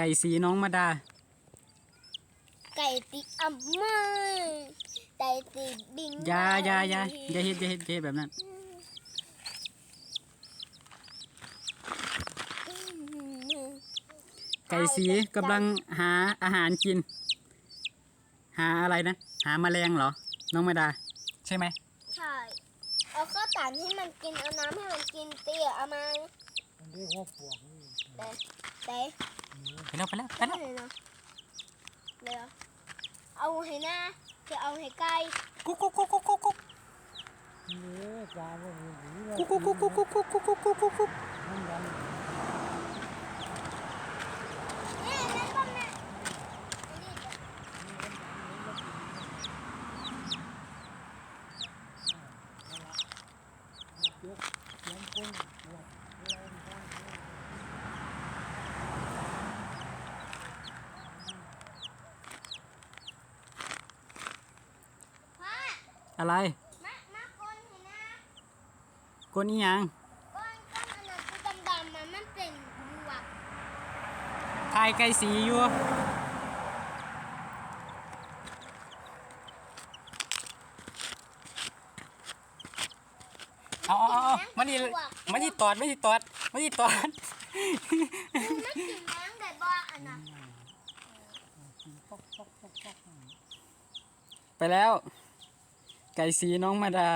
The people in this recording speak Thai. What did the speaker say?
ไก่สีน้องมาดา ไก่ติดอ่ำมือไก่ติดบิงอยาอยาอยาอย่าเฮ็ดอย่าเฮ็ดอย่าเฮ็ดแบบนั้น ไก่สีกำลังหาอาหารกิน หาอะไรนะ หาแมลงเหรอ น้องมาดา ใช่ไหม ใช่เอาข้าวสารให้มันกินเอาน้ำให้มันกินเตี้ยเอามามันเรียกว่าปวกนี่เตะเตะ ไปแล้วไปแล้วไปไม่แล้วเลยเนาะเดี๋ยวเอาให้หน้าจะเอาให้ไก่กุ๊กกุ๊กกุ๊กกุ๊กกุ๊กกุ๊กนี่ปลาพวกนี้หนีกุ๊กกุ๊กกุ๊กกุ๊กกุ๊กกุ๊กกุ๊กกุ๊กกุ๊กกุ๊ก อะไรก้นอีหยังทายไก่สีอยู่เอาเอาเอามันนี่มันนี่ตอดมันนี่ตอดมันนี่ตอดมันนน้ำไดไปแล้ว ไก่สีน้องมาดา